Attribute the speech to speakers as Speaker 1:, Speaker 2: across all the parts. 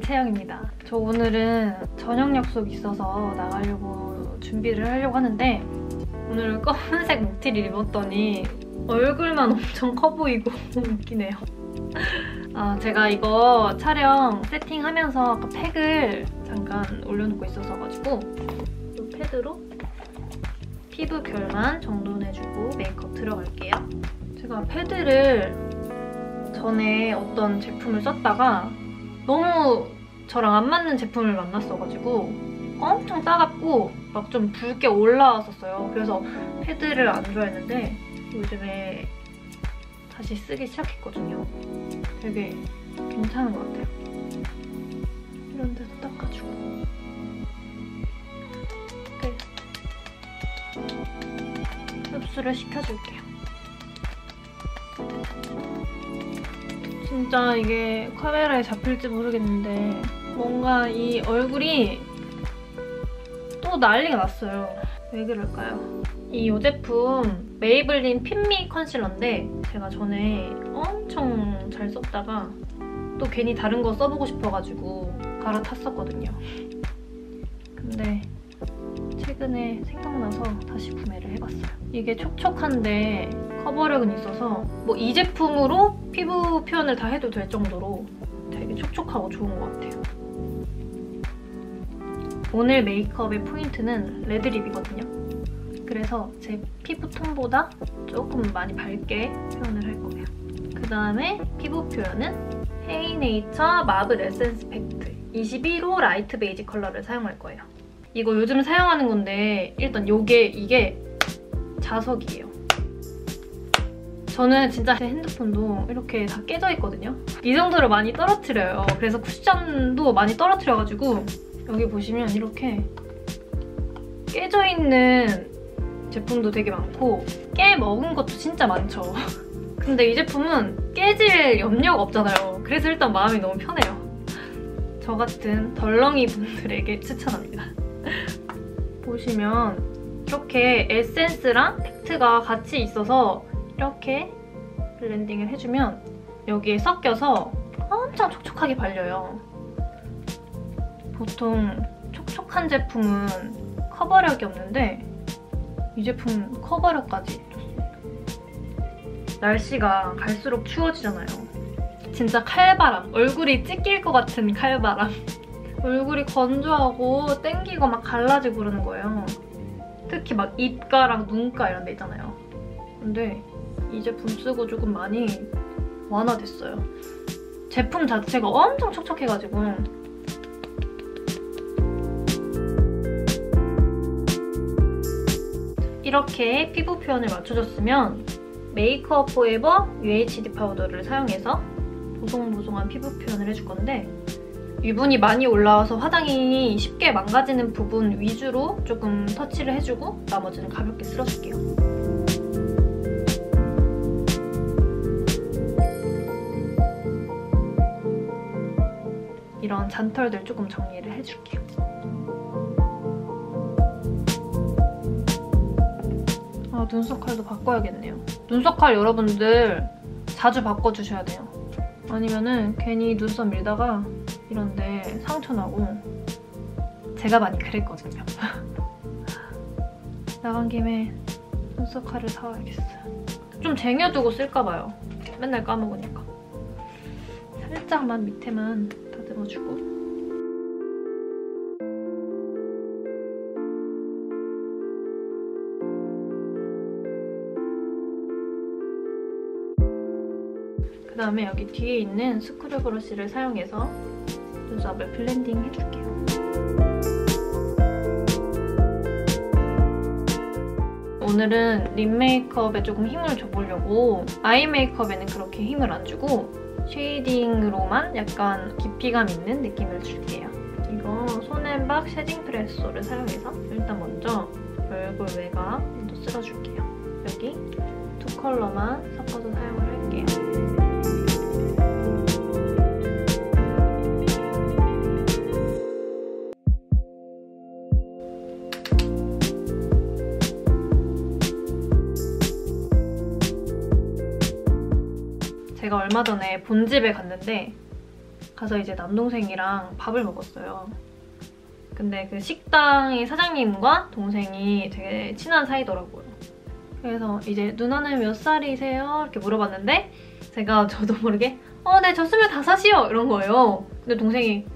Speaker 1: 채영입니다. 저 오늘은 저녁 약속이 있어서 나가려고 준비를 하려고 하는데 오늘은 검은색 목티를 입었더니 얼굴만 엄청 커 보이고 웃기네요. 아, 제가 이거 촬영 세팅하면서 아까 팩을 잠깐 올려놓고 있었어가지고 이 패드로 피부 결만 정돈해주고 메이크업 들어갈게요. 제가 패드를 전에 어떤 제품을 썼다가 너무 저랑 안 맞는 제품을 만났어가지고 엄청 따갑고 막 좀 붉게 올라왔었어요. 그래서 패드를 안 좋아했는데 요즘에 다시 쓰기 시작했거든요. 되게 괜찮은 것 같아요. 이런 데도 닦아주고 이렇게 흡수를 시켜줄게요. 진짜 이게 카메라에 잡힐지 모르겠는데 뭔가 이 얼굴이 또 난리가 났어요. 왜 그럴까요? 이 요 제품 메이블린 핀미 컨실러인데 제가 전에 엄청 잘 썼다가 또 괜히 다른 거 써보고 싶어가지고 갈아탔었거든요. 근데 최근에 생각나서 다시 구매를 해봤어요. 이게 촉촉한데 커버력은 있어서 뭐 이 제품으로 피부 표현을 다 해도 될 정도로 되게 촉촉하고 좋은 것 같아요. 오늘 메이크업의 포인트는 레드립이거든요. 그래서 제 피부 톤보다 조금 많이 밝게 표현을 할 거예요. 그 다음에 피부 표현은 헤이네이처 마블 에센스 팩트 21호 라이트 베이지 컬러를 사용할 거예요. 이거 요즘 사용하는 건데 일단 이게 이게 자석이에요. 저는 진짜 제 핸드폰도 이렇게 다 깨져 있거든요. 이 정도로 많이 떨어뜨려요. 그래서 쿠션도 많이 떨어뜨려가지고 여기 보시면 이렇게 깨져 있는 제품도 되게 많고 깨 먹은 것도 진짜 많죠. 근데 이 제품은 깨질 염려가 없잖아요. 그래서 일단 마음이 너무 편해요. 저 같은 덜렁이 분들에게 추천합니다. 보시면 이렇게 에센스랑 팩트가 같이 있어서 이렇게 블렌딩을 해주면 여기에 섞여서 엄청 촉촉하게 발려요. 보통 촉촉한 제품은 커버력이 없는데 이 제품은 커버력까지 날씨가 갈수록 추워지잖아요. 진짜 칼바람, 얼굴이 찢길 것 같은 칼바람. 얼굴이 건조하고 땡기고 막 갈라지고 그러는 거예요. 특히 막 입가랑 눈가 이런 데 있잖아요. 근데 이 제품 쓰고 조금 많이 완화됐어요. 제품 자체가 엄청 촉촉해가지고 이렇게 피부 표현을 맞춰줬으면 메이크업 포에버 UHD 파우더를 사용해서 보송보송한 피부 표현을 해줄 건데 유분이 많이 올라와서 화장이 쉽게 망가지는 부분 위주로 조금 터치를 해주고 나머지는 가볍게 쓸어줄게요. 이런 잔털들 조금 정리를 해줄게요. 아, 눈썹 칼도 바꿔야겠네요. 눈썹 칼 여러분들 자주 바꿔주셔야 돼요. 아니면은 괜히 눈썹 밀다가 이런데 상처 나고 제가 많이 그랬거든요. 나간 김에 눈썹 칼을 사와야겠어요. 좀 쟁여두고 쓸까봐요. 맨날 까먹으니까. 살짝만 밑에만 다듬어주고 그 다음에 여기 뒤에 있는 스크류 브러쉬를 사용해서 눈썹을 블렌딩 해줄게요. 오늘은 립 메이크업에 조금 힘을 줘보려고 아이 메이크업에는 그렇게 힘을 안 주고 쉐이딩으로만 약간 깊이감 있는 느낌을 줄게요. 이거 손앤박 쉐딩 프레소를 사용해서 일단 먼저 얼굴 외곽 도 쓸어줄게요. 여기 두 컬러만 섞어서 사용을 할게요. 얼마 전에 본집에 갔는데 가서 이제 남동생이랑 밥을 먹었어요. 근데 그 식당의 사장님과 동생이 되게 친한 사이더라고요. 그래서 이제 누나는 몇 살이세요? 이렇게 물어봤는데 제가 저도 모르게 어, 네, 저 25이요! 이런 거예요. 근데 동생이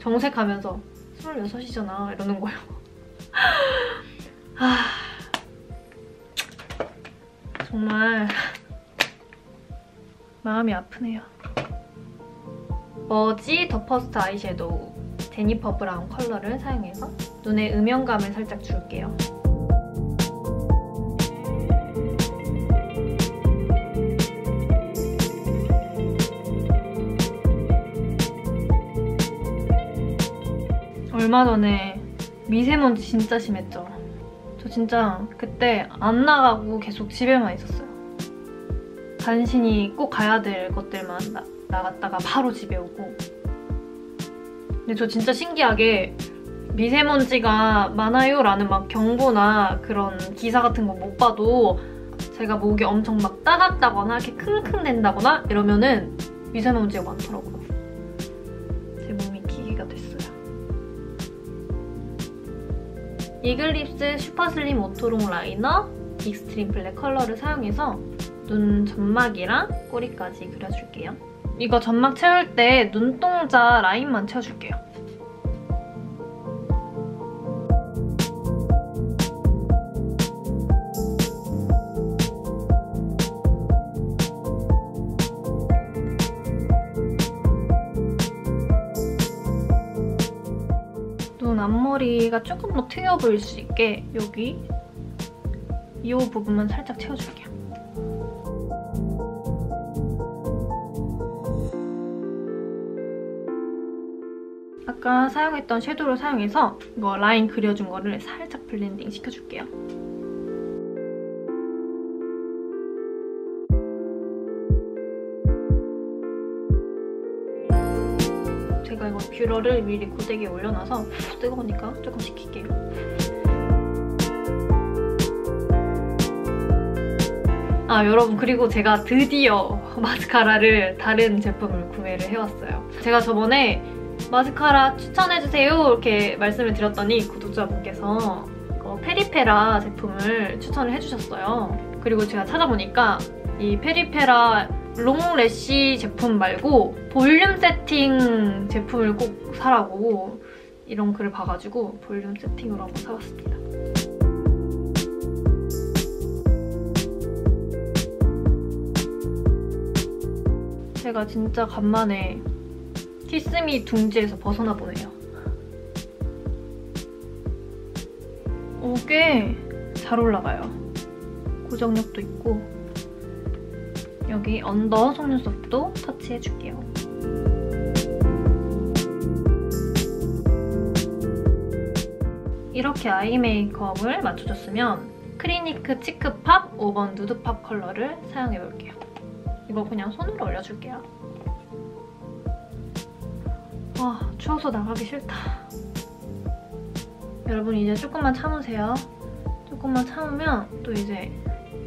Speaker 1: 정색하면서 26이잖아 이러는 거예요. 아, 정말 마음이 아프네요. 머지 더 퍼스트 아이섀도우 제니퍼 브라운 컬러를 사용해서 눈에 음영감을 살짝 줄게요. 얼마 전에 미세먼지 진짜 심했죠. 저 진짜 그때 안 나가고 계속 집에만 있었어요. 간신히 꼭 가야 될 것들만 나, 나갔다가 바로 집에 오고 근데 저 진짜 신기하게 미세먼지가 많아요 라는 막 경보나 그런 기사 같은 거 못 봐도 제가 목이 엄청 막 따갑다거나 이렇게 킁킁댄다거나 이러면은 미세먼지가 많더라고요. 제 몸이 기계가 됐어요. 이글립스 슈퍼슬림 오토롱 라이너 익스트림 블랙 컬러를 사용해서 눈 점막이랑 꼬리까지 그려줄게요. 이거 점막 채울 때 눈동자 라인만 채워줄게요. 눈 앞머리가 조금 더 트여 보일 수 있게 여기 이 부분만 살짝 채워줄게요. 아까 사용했던 섀도우를 사용해서 이거 라인 그려준 거를 살짝 블렌딩 시켜줄게요. 제가 이거 뷰러를 미리 고데기에 올려놔서 뜨거우니까 조금 식힐게요. 아 여러분 그리고 제가 드디어 마스카라를 다른 제품을 구매를 해왔어요. 제가 저번에 마스카라 추천해주세요 이렇게 말씀을 드렸더니 구독자분께서 페리페라 제품을 추천을 해주셨어요. 그리고 제가 찾아보니까 이 페리페라 롱래쉬 제품 말고 볼륨 세팅 제품을 꼭 사라고 이런 글을 봐가지고 볼륨 세팅으로 한번 사봤습니다. 제가 진짜 간만에 키스미 둥지에서 벗어나 보네요. 오, 꽤 잘 올라가요. 고정력도 있고 여기 언더 속눈썹도 터치해줄게요. 이렇게 아이 메이크업을 맞춰줬으면 크리니크 치크팝 5번 누드팝 컬러를 사용해볼게요. 이거 그냥 손으로 올려줄게요. 와 추워서 나가기 싫다. 여러분 이제 조금만 참으세요. 조금만 참으면 또 이제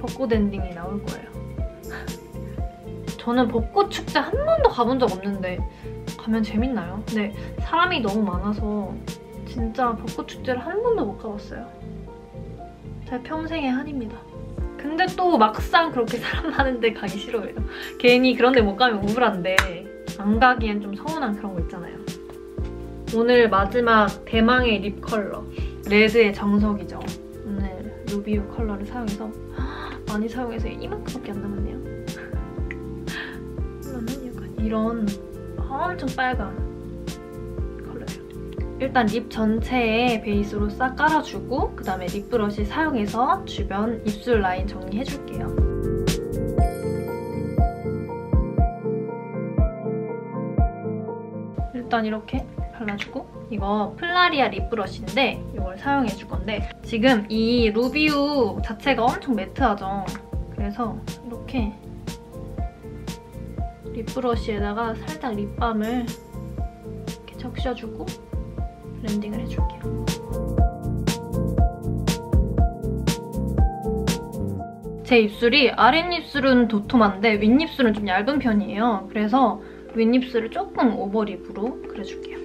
Speaker 1: 벚꽃 엔딩이 나올 거예요. 저는 벚꽃 축제 한 번도 가본 적 없는데 가면 재밌나요? 근데 사람이 너무 많아서 진짜 벚꽃 축제를 한 번도 못 가봤어요. 제 평생의 한입니다. 근데 또 막상 그렇게 사람 많은데 가기 싫어요. 괜히 그런 데 못 가면 우울한데 안 가기엔 좀 서운한 그런 거 있잖아요. 오늘 마지막 대망의 립 컬러. 레드의 정석이죠. 오늘 루비우 컬러를 사용해서 많이 사용해서 이만큼밖에 안 남았네요. 컬러는 약간 이런 엄청 빨간 컬러예요. 일단 립 전체에 베이스로 싹 깔아주고 그 다음에 립 브러쉬 사용해서 주변 입술 라인 정리해줄게요. 일단 이렇게 발라주고 이거 플라리아 립 브러쉬인데 이걸 사용해줄 건데 지금 이 루비우 자체가 엄청 매트하죠? 그래서 이렇게 립 브러쉬에다가 살짝 립밤을 이렇게 적셔주고 블렌딩을 해줄게요. 제 입술이 아랫입술은 도톰한데 윗입술은 좀 얇은 편이에요. 그래서 윗입술을 조금 오버립으로 그려줄게요.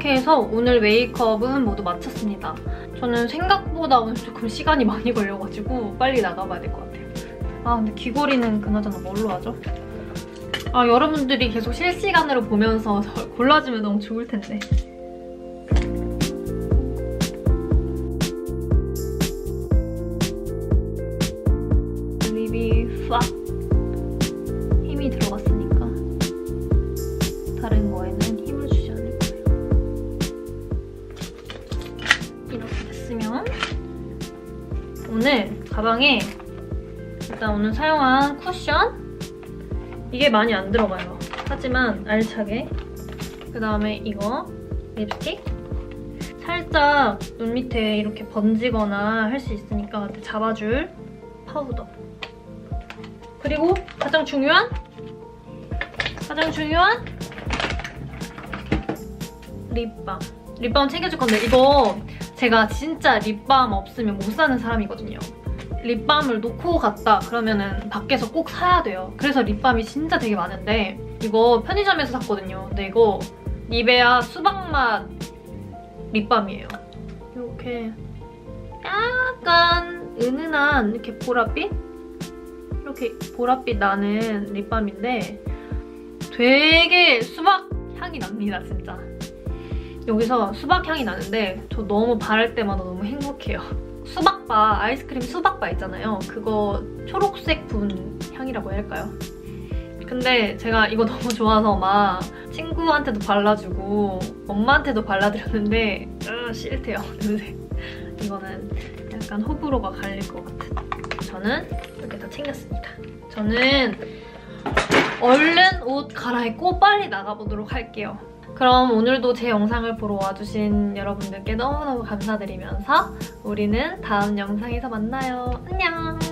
Speaker 1: 이렇게 해서 오늘 메이크업은 모두 마쳤습니다. 저는 생각보다 오늘 조금 시간이 많이 걸려가지고 빨리 나가봐야 될 것 같아요. 아 근데 귀걸이는 그나저나 뭘로 하죠? 아 여러분들이 계속 실시간으로 보면서 골라주면 너무 좋을 텐데. 오늘 가방에 일단 오늘 사용한 쿠션? 이게 많이 안 들어가요. 하지만 알차게. 그 다음에 이거 립스틱? 살짝 눈 밑에 이렇게 번지거나 할 수 있으니까 잡아줄 파우더. 그리고 가장 중요한? 가장 중요한? 립밤. 립밤 챙겨줄 건데 이거 제가 진짜 립밤 없으면 못 사는 사람이거든요 립밤을 놓고 갔다 그러면은 밖에서 꼭 사야 돼요 그래서 립밤이 진짜 되게 많은데 이거 편의점에서 샀거든요 근데 이거 니베아 수박맛 립밤이에요 이렇게 약간 은은한 이렇게 보랏빛? 이렇게 보랏빛 나는 립밤인데 되게 수박 향이 납니다, 진짜. 여기서 수박 향이 나는데 저 너무 바를 때마다 너무 행복해요. 수박바, 아이스크림 수박바 있잖아요. 그거 초록색 분 향이라고 해야 할까요? 근데 제가 이거 너무 좋아서 막 친구한테도 발라주고 엄마한테도 발라드렸는데 으, 싫대요, 냄새. 이거는 약간 호불호가 갈릴 것 같은. 저는 이렇게 다 챙겼습니다. 저는 얼른 옷 갈아입고 빨리 나가보도록 할게요. 그럼 오늘도 제 영상을 보러 와주신 여러분들께 너무너무 감사드리면서 우리는 다음 영상에서 만나요. 안녕!